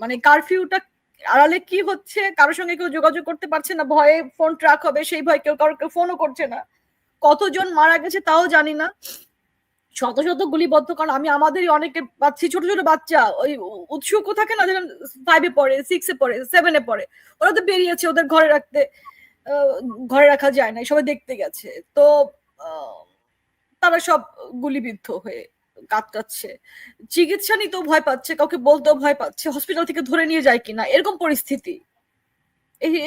মানে কারফিউটা আড়ালে কি হচ্ছে? কারোর সঙ্গে কেউ যোগাযোগ করতে পারছে না, ভয়ে ফোন ট্র্যাক হবে, সেই ভয়ে কেউ কারোর ফোনও করছে না। কতজন মারা গেছে তাও জানি না। শত শত গুলিবদ্ধ, কারণ আমি আমাদেরই অনেকে পাচ্ছি, ছোট ছোট বাচ্চা, ওই উৎসুক থাকে না, যেমন ফাইভে পড়ে সিক্সে পড়ে সেভেনে পড়ে, ওরা তো বেরিয়েছে ওদের ঘরে রাখতে ঘরে রাখা যায় না, সবাই দেখতে গেছে। তো তারা সব গুলিবিদ্ধ হয়ে কাতকাচ্ছে চিকিৎসা নিতেও ভয় পাচ্ছে, কাউকে বলতেও ভয় পাচ্ছে হসপিটাল থেকে ধরে নিয়ে যায় কিনা, এরকম পরিস্থিতি।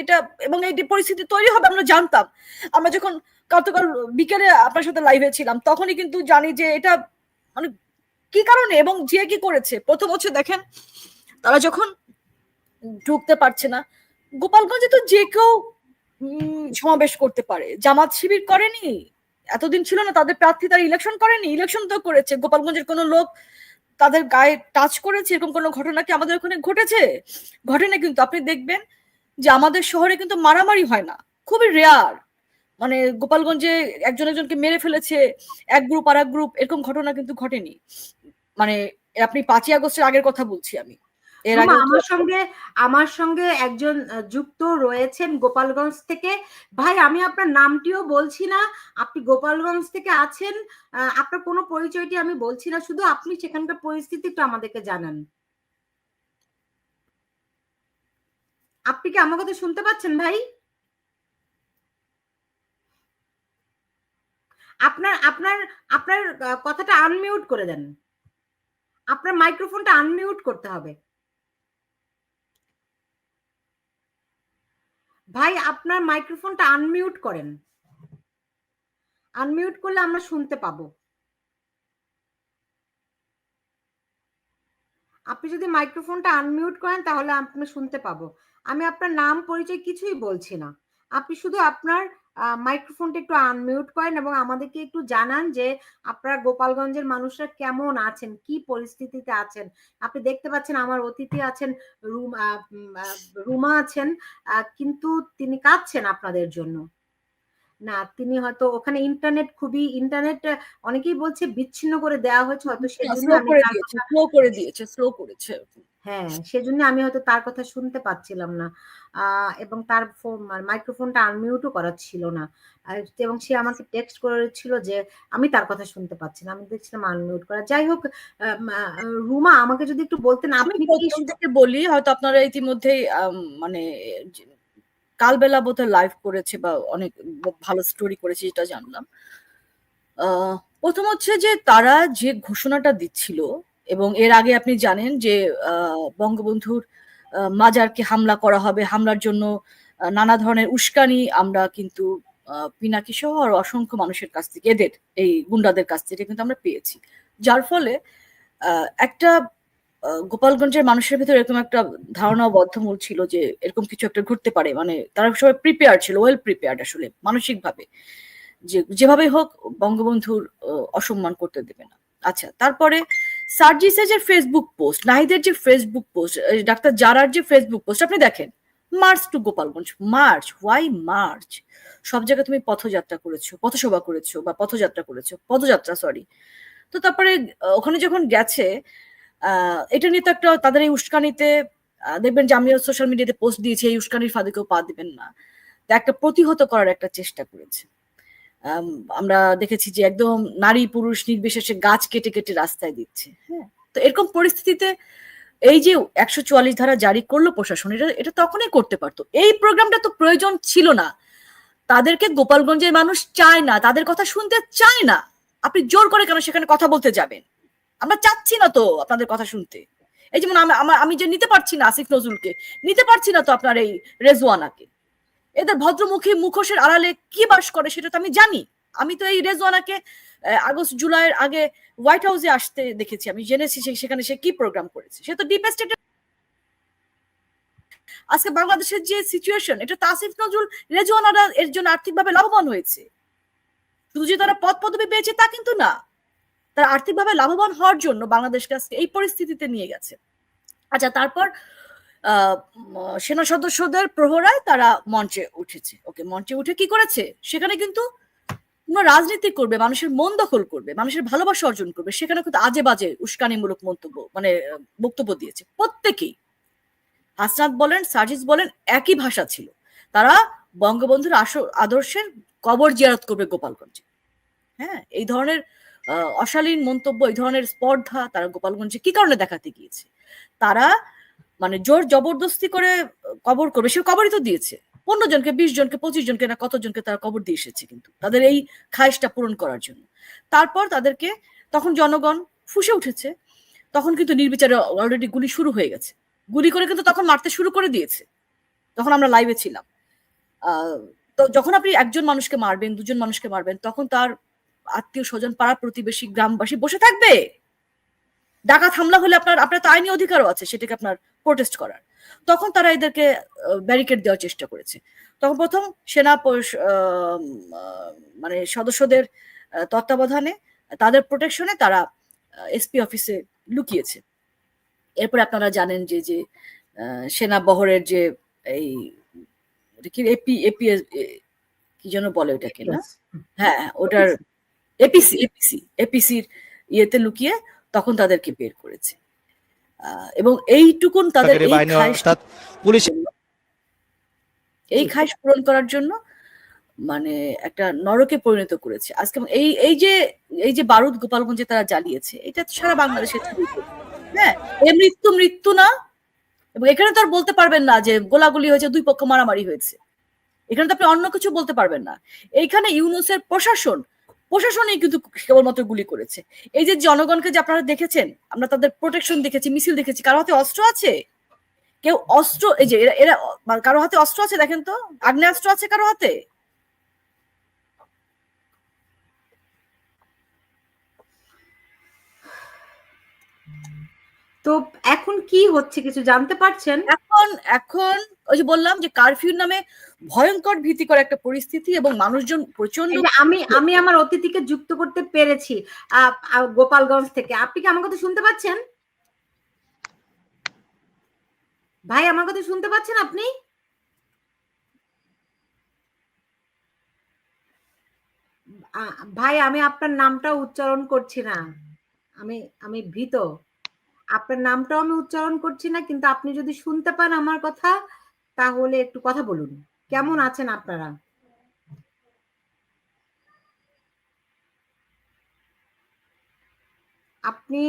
এটা, এবং এই পরিস্থিতি তৈরি হবে, আমরা জানতাম। আমরা যখন গতকাল বিকেলে আপনার সাথে লাইভে ছিলাম, তখনই কিন্তু জানি যে এটা মানে কি কারণে এবং যে কি করেছে। প্রথম হচ্ছে দেখেন, তারা যখন ঢুকতে পারছে না, গোপালগঞ্জে তো যে কেউ সমাবেশ করতে পারে। জামাত শিবির করেনি। এতদিন ছিল না, তাদের প্রার্থী তারা ইলেকশন করেনি ইলেকশন তো করেছে। গোপালগঞ্জের কোনো লোক তাদের গায়ে টাচ করেছে, এরকম কোনো ঘটনা কি আমাদের ওখানে ঘটেছে? ঘটনা কিন্তু, আপনি দেখবেন যে আমাদের শহরে কিন্তু মারামারি হয় না, খুবই রেয়ার মানে গোপালগঞ্জে একজন একজনকে মেরে ফেলেছে, এক গ্রুপ আর এক গ্রুপ এরকম ঘটনা কিন্তু ঘটেনি। মানে আপনি পাঁচই আগস্টের আগের কথা বলছি আমি। এর আগে আমার সঙ্গে আমার সঙ্গে একজন যুক্ত রয়েছেন গোপালগঞ্জ থেকে। ভাই আমি আপনার নামটিও বলছি না। আপনি গোপালগঞ্জ থেকে আছেন। আপনার কোনো পরিচয়টি আমি বলছি না। শুধু আপনি সেখানকার পরিস্থিতি একটু আমাদেরকে জানান। আপনি কি আমার কথা শুনতে পাচ্ছেন ভাই? আপনার আপনার আপনার কথাটা আনমিউট করে দেন। আপনার মাইক্রোফোনটা আনমিউট করতে হবে। ভাই, আপনার মাইক্রোফোনটা আনমিউট করেন। আনমিউট করলে আমরা শুনতে পাবো। আপনি যদি মাইক্রোফোনটা আনমিউট করেন, তাহলে আপনি শুনতে পাবো। আমি আপনার নাম, পরিচয় কিছুই বলছি না। আপনি শুধু আপনার মাইক্রোফোনটা একটু আনমিউট করেন এবং আমাদেরকে একটু জানান যে আপনারা গোপালগঞ্জের মানুষরা কেমন আছেন কি পরিস্থিতিতে আছেন? আপনি দেখতে পাচ্ছেন আমার অতিথি আছেন রুমা আছেন কিন্তু তিনি কাঁদছেন আপনাদের জন্য। না তিনি হয়তো ওখানে ইন্টারনেট খুবই ইন্টারনেট অনেকেই বলছে বিচ্ছিন্ন করে দেওয়া হয়েছে হয়তো সেজন্য স্লো করে দিয়েছে স্লো করেছে। হ্যাঁ সেজন্য আমি হয়তো তার কথা শুনতে পাচ্ছিলাম না। এবং তার মাইক্রোফোনটা আনমিউটও করা ছিল না। এবং সে আমাকে টেক্সট করেছিল যে আমি তার কথা শুনতে পাচ্ছি না আমি দেখছিলাম আনমিউট করা। যাই হোক রুমা আমাকে যদি একটু বলতেন আপনি থেকে বলি হয়তো আপনারা ইতিমধ্যেই মানে কালবেলা বোধহয় লাইভ করেছে বা অনেক ভালো স্টোরি করেছে এটা জানলাম। আহ, প্রথম হচ্ছে যে তারা যে ঘোষণাটা দিচ্ছিল এবং এর আগে আপনি জানেন যে বঙ্গবন্ধুর মাজারকে হামলা করা হবে। হামলার জন্য নানা ধরনের উস্কানি আমরা কিন্তু পিনাকি সহ আর অসংখ্য মানুষের কাছ থেকে, এদের, এই গুন্ডাদের কাছ থেকে কিন্তু আমরা পেয়েছি। যার ফলে একটা গোপালগঞ্জের মানুষের ভিতরে এরকম একটা ধারণা বদ্ধমূল ছিল যে, এরকম কিছু একটা ঘুরতে পারে। মানে তারা সবাই প্রিপেয়ার ছিল ওয়েল প্রিপেয়ার্ড আসলে, মানসিকভাবে। যে যেভাবে হোক, বঙ্গবন্ধুর অসম্মান করতে দেবে না। আচ্ছা তারপরে সার্জিসের যে ফেসবুক পোস্ট নাহিদের যে ফেসবুক পোস্ট ডাক্তার জারার যে ফেসবুক পোস্ট আপনি দেখেন, march to Gopalganj, march why march? সব জায়গায় তুমি পথযাত্রা করেছ, পথসভা করেছ বা পথযাত্রা করেছ, পদযাত্রা সরি তো তারপরে ওখানে যখন গেছে এটা নিয়ে তো একটা তাদের এই উস্কানিতে দেখবেন যে আমিও সোশ্যাল মিডিয়াতে পোস্ট দিয়েছি, এই উস্কানির ফাঁদে কেউ পা দিবেন না। একটা প্রতিহত করার একটা চেষ্টা করেছে। আমরা দেখেছি যে একদম নারী পুরুষ নির্বিশেষে গাছ কেটে কেটে রাস্তায় দিচ্ছে হ্যাঁ? তো এরকম পরিস্থিতিতে এই যে একশো চুয়াল্লিশ ধারা জারি করল প্রশাসন, এটা এটা তখনই করতে পারতো। এই প্রোগ্রামটা তো প্রয়োজন ছিল না। তাদেরকে গোপালগঞ্জের মানুষ চায় না, তাদের কথা শুনতে চায় না। আপনি জোর করে কেন সেখানে কথা বলতে যাবেন? আমরা চাচ্ছি না তো আপনাদের কথা শুনতে। এই যেমন আমি যে নিতে পারছি না আসিফ নজরুলকে, নিতে পারছি না তো আপনার এই রেজওয়ানাকে। এদের ভদ্রমুখী মুখোশের আড়ালে কি বাস করে সেটা তো আমি জানি। আমি তো এই রেজওয়ানাকে আগস্ট, জুলাইয়ের আগে হোয়াইট হাউসে আসতে দেখেছি। আমি জেনেছি সেখানে সে কি প্রোগ্রাম করেছে। সে তো ডিপ আজকে বাংলাদেশের যে সিচুয়েশন এটা তাসিফ নজরুল রেজওয়ানারা এর জন্য আর্থিকভাবে লাভবান হয়েছে। শুধু যে তারা পদ পদবি পেয়েছে তা কিন্তু না। তারা আর্থিকভাবে লাভবান হওয়ার জন্য বাংলাদেশকে আজকে এই পরিস্থিতিতে নিয়ে গেছে। আচ্ছা তারপর সেনা সদস্যদের প্রহরায় তারা মঞ্চে উঠেছে। ওকে, মঞ্চে উঠে কি করেছে? সেখানে কিন্তু রাজনীতি করবে, মানুষের মন দখল করবে, মানুষের ভালোবাসা অর্জন করবে। সেখানে কিন্তু আজে বাজে উস্কানিমূলক মন্তব্য মানে বক্তব্য দিয়েছে। প্রত্যেকেই। হাসনাত বলেন, সার্জিস বলেন, একই ভাষা ছিল। তারা বঙ্গবন্ধুর আদর্শের কবর জিয়ারত করবে গোপালগঞ্জে। হ্যাঁ এই ধরনের অশালীন মন্তব্য, এই ধরনের স্পর্ধা তারা গোপালগঞ্জে কি কারণে দেখাতে গিয়েছে? তারা মানে জোর জবরদস্তি করে কবর করবে। সে কবরই তো দিয়েছে। পনেরো জনকে, বিশ জনকে, পঁচিশ জনকে না কতজনকে তারা কবর দিয়ে এসেছে কিন্তু। তাদের এই খায়েশটা পূরণ করার জন্য। তারপর তাদেরকে তখন জনগণ ফুসে উঠেছে। তখন কিন্তু নির্বিচারে অলরেডি গুলি শুরু হয়ে গেছে। গুলি করে কিন্তু তখন মারতে শুরু করে দিয়েছে। তখন আমরা লাইভে ছিলাম। তো যখন আপনি একজন মানুষকে মারবেন, দুজন মানুষকে মারবেন, তখন তার আত্মীয় স্বজন পাড়া প্রতিবেশী, গ্রামবাসী বসে থাকবে। ডাকাত, হামলা হলে আপনার আপনার তো আইনি অধিকারও আছে। সেটাকে আপনার প্রোটেস্ট করার। তখন তারা এদেরকে ব্যারিকেড দেওয়ার চেষ্টা করেছে। তখন প্রথম সেনা মানে সদস্যদের তত্ত্বাবধানে তাদের প্রোটেকশনে তারা এসপি অফিসে লুকিয়েছে। এরপরে আপনারা জানেন যে যে সেনা বহরের যে এই কি এপি এপি কি যেন বলে ওটাকে না? হ্যাঁ ওটার এপিসি এপিসি এপিসির ইয়েতে লুকিয়ে তখন তাদেরকে বের করেছে। এবং এইটুকুন তাদের এই পুলিশ খায়েশ পূরণ করার জন্য মানে একটা নরকে পরিণত করেছে। আজকে এই এই যে এই যে বারুদ গোপালগঞ্জে তারা জ্বালিয়েছে এটা তো সারা বাংলাদেশে হ্যাঁ এ মৃত্যু মৃত্যু না। এবং এখানে তো আর বলতে পারবেন না যে গোলাগুলি হয়েছে দুই পক্ষ মারামারি হয়েছে। এখানে তো আপনি অন্য কিছু বলতে পারবেন না। এইখানে ইউনুসের প্রশাসন প্রশাসনই কিন্তু কেবলমাত্র গুলি করেছে। এই যে জনগণকে যে আপনারা দেখেছেন, আমরা তাদের প্রোটেকশন দেখেছি মিছিল দেখেছি, কারও হাতে অস্ত্র আছে? কেউ অস্ত্র, এই যে এরা এরা, কারও হাতে অস্ত্র আছে দেখেন তো? আগ্নেয়াস্ত্র আছে কারও হাতে? তো এখন কি হচ্ছে? কিছু জানতে পারছেন? এখন এখন ওই যে বললাম যে কারফিউর নামে ভয়ঙ্কর ভীতিকর একটা পরিস্থিতি এবং মানুষজন প্রচণ্ড আমি আমি আমার অতিথিকে যুক্ত করতে পেরেছি গোপালগঞ্জ থেকে। আপনি কি আমার কথা শুনতে পাচ্ছেন? ভাই আমার কথা শুনতে পাচ্ছেন আপনি? ভাই আমি আপনার নামটা উচ্চারণ করছি না। আমি আমি ভীত। আপনার নামটাও আমি উচ্চারণ করছি না, কিন্তু আপনি যদি শুনতে পান আমার কথা, তাহলে একটু কথা বলুন। কেমন আছেন আপনারা? আপনি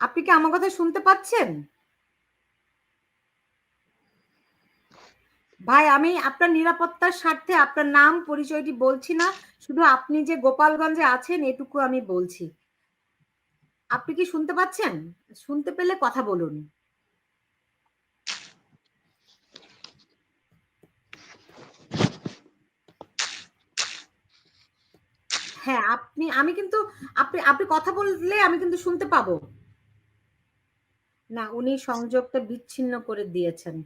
আপনি কি আমার কথা শুনতে পাচ্ছেন? ভাই, আমি আপনার নিরাপত্তার স্বার্থে আপনার নাম, পরিচয়টি বলছি না, শুধু আপনি যে গোপালগঞ্জে আছেন, এটুকু আমি বলছি। আপনি কি শুনতে পাচ্ছেন? শুনতে পেলে কথা বলুন। হ্যাঁ আপনি, আমি কিন্তু, আপনি আপনি কথা বললে আমি কিন্তু শুনতে পাবো। না, উনি সংযোগটা বিচ্ছিন্ন করে দিয়েছেন।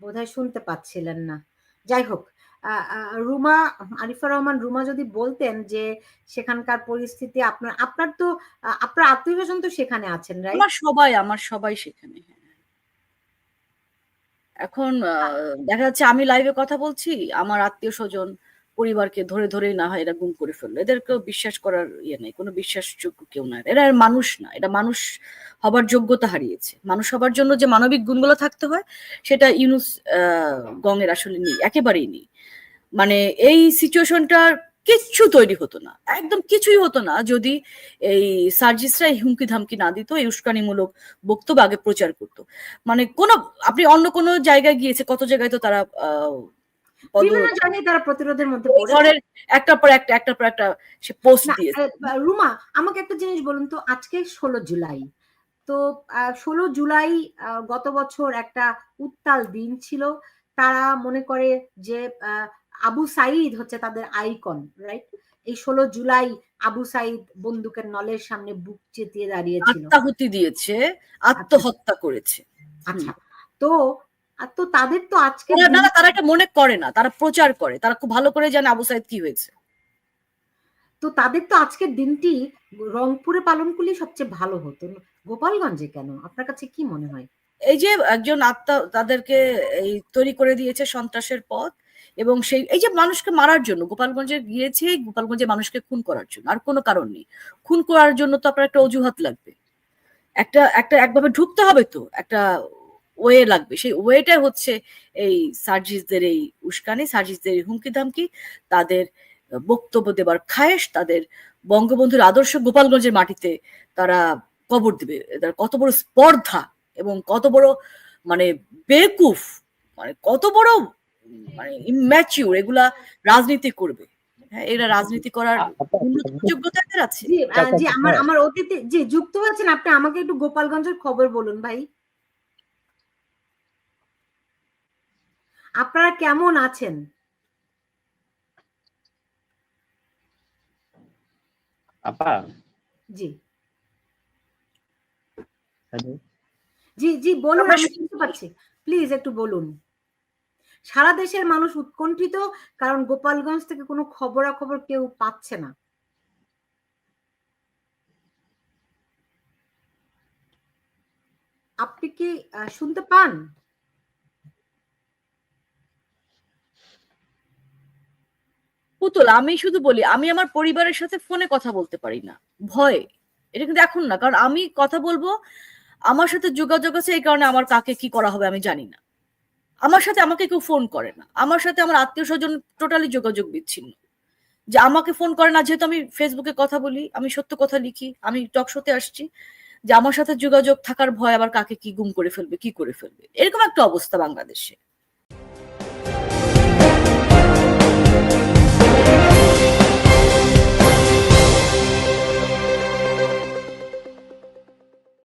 বোধহয় শুনতে পাচ্ছিলেন না। যাই হোক রুমা আরিফা রহমান রুমা যদি বলতেন যে সেখানকার পরিস্থিতি আপনার আপনার তো আপনার আত্মীয় স্বজন তো সেখানে আছেন রাইট আমার সবাই আমার সবাই সেখানে হ্যাঁ। এখন আহ, দেখা যাচ্ছে আমি লাইভে কথা বলছি আমার আত্মীয় স্বজন পরিবারকে ধরে ধরে না হয় এরা গুম করে ফেলল। এদেরকেও বিশ্বাস করার ইয়ে নেই, কোনো বিশ্বাসযোগ্য কেউ না। এরা মানুষ না এটা মানুষ হবার যোগ্যতা হারিয়েছে। মানুষ হবার জন্য যে মানবিক গুণগুলো থাকতে হয়, সেটা ইউনুস গঙের আসলে নেই, একেবারেই নেই। মানে এই সিচুয়েশনটার কিচ্ছু তৈরি হতো না, একদম কিছুই হতো না যদি এই সার্জিসরা এই হুমকি ধামকি না দিত, এই উস্কানিমূলক বক্তব্য আগে প্রচার করতো। মানে কোন, আপনি অন্য কোনো জায়গায় গিয়েছে, কত জায়গায় তো তারা বিভিন্ন জায়গায় তারা প্রতিরোধের মধ্যে পড়ে পর একটা একটার পর একটা সে পোস্ট দিয়েছে। রুমা আমাকে একটা জিনিস বলুন তো আজকে ষোলো জুলাই। তো ষোলো জুলাই গত বছর একটা উত্তাল দিন ছিল। তারা মনে করে যে আবু সাইদ হচ্ছে তাদের আইকন রাইট এই ষোলো জুলাই আবু সাইদ বন্দুকের নলের সামনে বুক চেতিয়ে দাঁড়িয়েছিল। আত্মাহুতি দিয়েছে আত্মহত্যা করেছে। আচ্ছা। তো আর তো তাদের তো আজকে না তারা এটা মনে করে না। তারা প্রচার করে। তারা খুব ভালো করে জানে আবু সাইদ কি হয়েছে। তো তাদের তো আজকের দিনটি রংপুরে পালন করলে সবচেয়ে ভালো হতো। গোপালগঞ্জে কেন? আপনার কাছে কি মনে হয়? এই যে একজন আত্মা তাদেরকে এই তৈরি করে দিয়েছে সন্ত্রাসের পথ এবং সেই এই যে মানুষকে মারার জন্য গোপালগঞ্জে গিয়েছে গোপালগঞ্জে মানুষকে খুন করার জন্য। আর কোনো কারণ নেই। খুন করার জন্য তো আপনার একটা অজুহাত লাগবে। একটা একটা একভাবে ঢুকতে হবে তো। একটা ওয়ে লাগবে। সেই ওয়েটা হচ্ছে এই সার্জিসদের এই উস্কানি সার্জিসদের এই হুমকি ধামকি তাদের বক্তব্য দেবার খায়েশ তাদের বঙ্গবন্ধুর আদর্শ গোপালগঞ্জের মাটিতে তারা কবর দিবে। এদের কত বড় স্পর্ধা এবং কত বড় মানে বেকুফ মানে কত বড় মানে ইম্যাচিউর এগুলা রাজনীতি করবে। হ্যাঁ এরা রাজনীতি করার যোগ্যতা আছে। জি আহ, আচ্ছা, জি আমার হ্যাঁ। আমার অতীতে যে যুক্ত হয়েছেন আপনি আমাকে একটু গোপালগঞ্জের খবর বলুন ভাই। আপনারা কেমন আছেন? আপা? জি। হ্যালো? জি জি বলুন আমি শুনতে পাচ্ছি। প্লিজ একটু বলুন। সারা দেশের মানুষ উৎকণ্ঠিত কারণ গোপালগঞ্জ থেকে কোনো খবরাখবর কেউ পাচ্ছে না। আপনি কি আহ, শুনতে পান? পুতুল, আমি শুধু বলি, আমি আমার পরিবারের সাথে ফোনে কথা বলতে পারি না। ভয়। এটা কিন্তু এখন না, কারণ আমি কথা বলব, আমার সাথে যোগাযোগ আছে এই কারণে আমার কাকে কি করা হবে আমি জানি না। আমার সাথে আমাকে কেউ ফোন করে না। আমার সাথে আমার আত্মীয় স্বজন টোটালি যোগাযোগ বিচ্ছিন্ন। যে আমাকে ফোন করে না, যেহেতু আমি ফেসবুকে কথা বলি, আমি সত্য কথা লিখি, আমি টক শোতে আসছি, যে আমার সাথে যোগাযোগ থাকার ভয় আবার কাকে কি গুম করে ফেলবে, কি করে ফেলবে? এরকম একটা অবস্থা বাংলাদেশে।